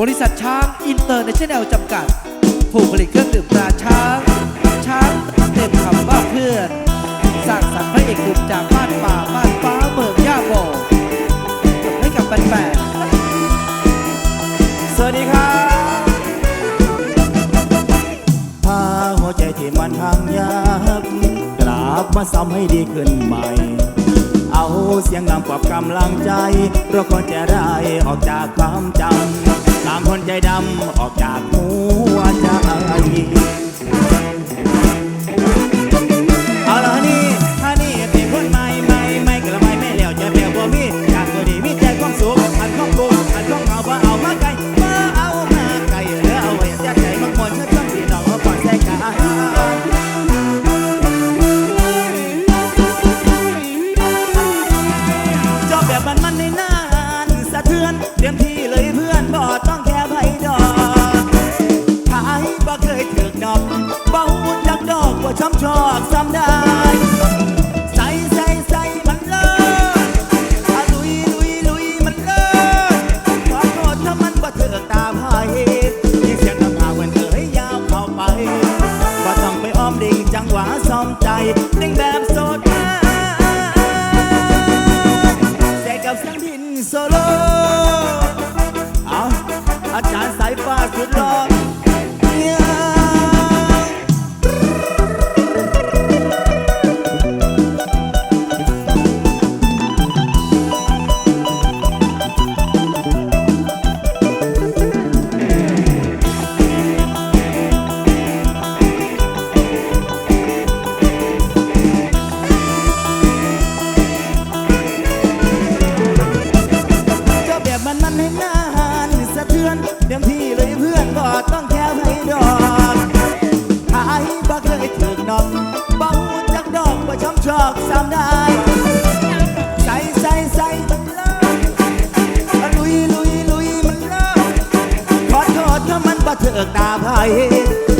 บริษัทช้างอินเตอร์เนชั่นแนลจำกัด ผู้ผลิตเครื่องดื่มตราช้าง ช้างเต็มคำว่าเพื่อนสร้างสรรค์พระเอกหนุ่มจากบ้านป่าบ้านฟ้าเมืองย่าโมจบให้กับแฟนๆสวัสดีครับพาหัวใจที่มันพังยับกลับมาซ้ำให้ดีขึ้นใหม่เอาเสียงนำปลอบกำลังใจเราคนจะได้ออกจากความจำ สามคนใจดำออกจาก ยถึกดอกบ่หูจักดอกว่าช้ำชอกซ้ำได้ใส่ใส่ใส่มันเลยอะลุยลุยลุยมันเลยขอโทษถ้ามันบ่เถิกตาไพ่ยิ่งเสียงน้ำพาเวนเอ๋ยยาวเข้าไปบ่าต้องไปอ้อมดิ่งจังหวะซ้อมใจดิ่งแบบโสดาแต่กับเสียงดินโซโลเอาอาจารย์สายฟ้าสุดหล่อ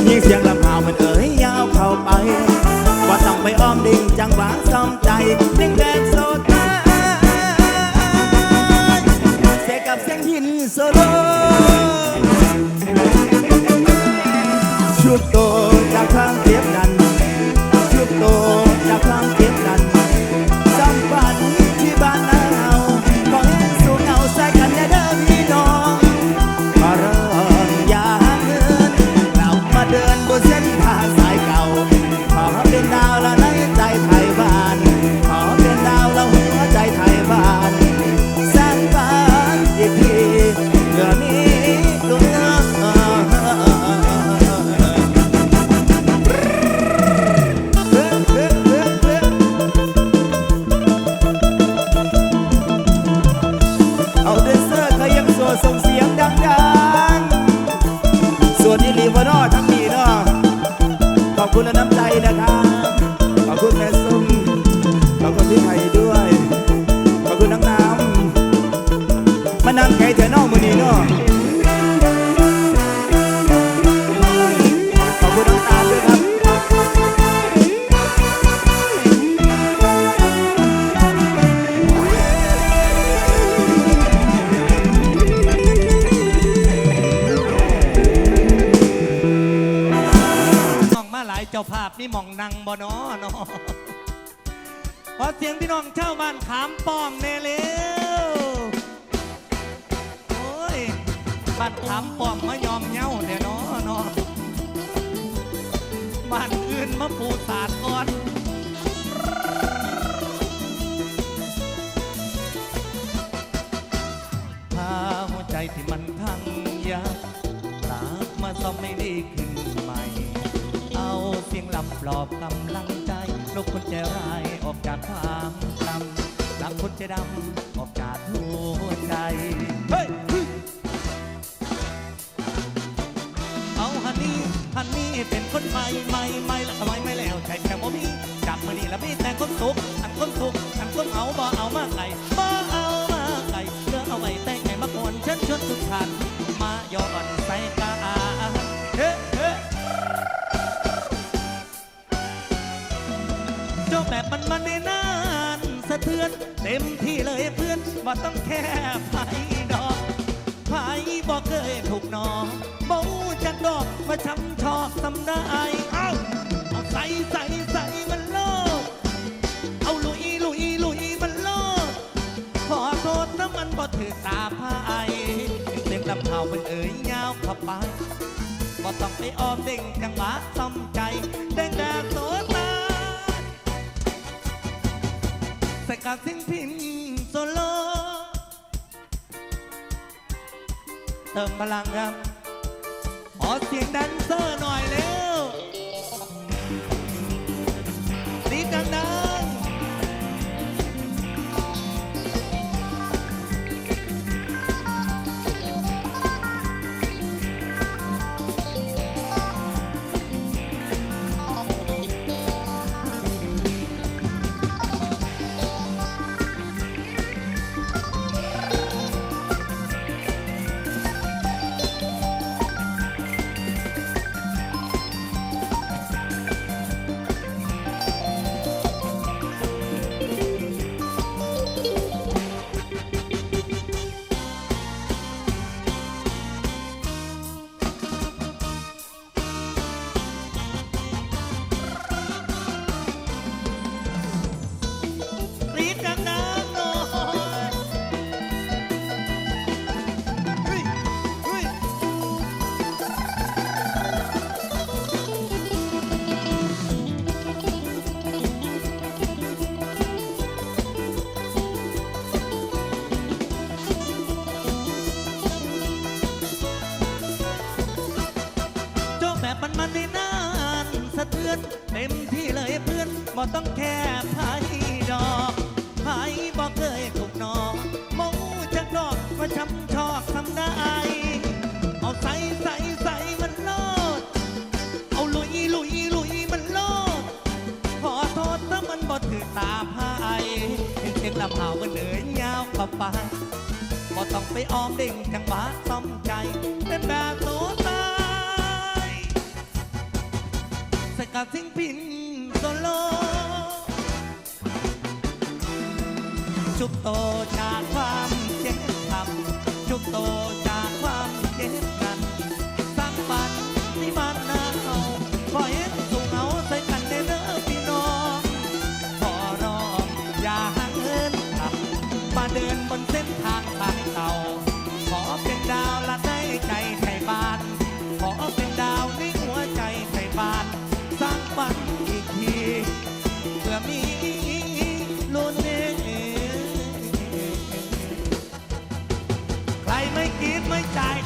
ยิ่งเสียงลำพาวมันเอ๋ยยาวเข้าไป ว่าต้องไปอ้อมดิ่งจังหวะซ้อมใจดิ่งแบบโซตาเสกับเสียงหินโซโล จ้าภาพนี่มองนังบ่นอเนาะขอเสียงพี่น้องเช่าบ้านขามป้อมเน่เร็วโอ้ยบ้านขามป้อมมายอมเหย้าเนี่ยวเนาะเนาะบ้านอื่นมาปูสาดก่อน ลอบกำลังใจลบคนใจร้ายออกจากความจำลับคนใจดำออกจากหัวใจ เฮ้ย เอาฮันนี่ฮันนี่เป็นคนใหม่ใหม่ใหม่ละทำไม มันมันในนานสะเทือน เต็มที่เลยเพื่อนว่าต้องแค่ไผ่ดอกไผ่บอกเคยถูกนอบูจักดอกมาช้ำชอกสำได้เอาเอาใส่ใส่ใส่มันโลดเอาลุยลุยลุยมันโลดขอโทษถ้ามันบ่ถือตาผ้าไอเต็มลำเท้ามันเอ่ยยาวเข้าไปบ่ต้องไปออมเด้งจังหวะซ้ำ กาดสิ้นพินโซโล เติมพลังครับ ขอเสียงแดนเซอร์หน่อยเร็ว ต้องแค่พายดอกพายบ่เคยถูกนอกมองจักดอกว่าช้ำชอกทำได้ เอาใส่ใส่ใส่มันโลด เอาลุยลุยลุยมันโลด ขอโทษถ้ามันบ่ถือตาพายเห็นเสียงลำเผามันเอ่ยยาวเข้าไปบ่ต้องไปออมเด้งจังหวะซ้ำใจเป็นแบบโตตายสกัดทิ้งพินโซโล ชุบโตจากความเจ็บช้ำชุบโต ใ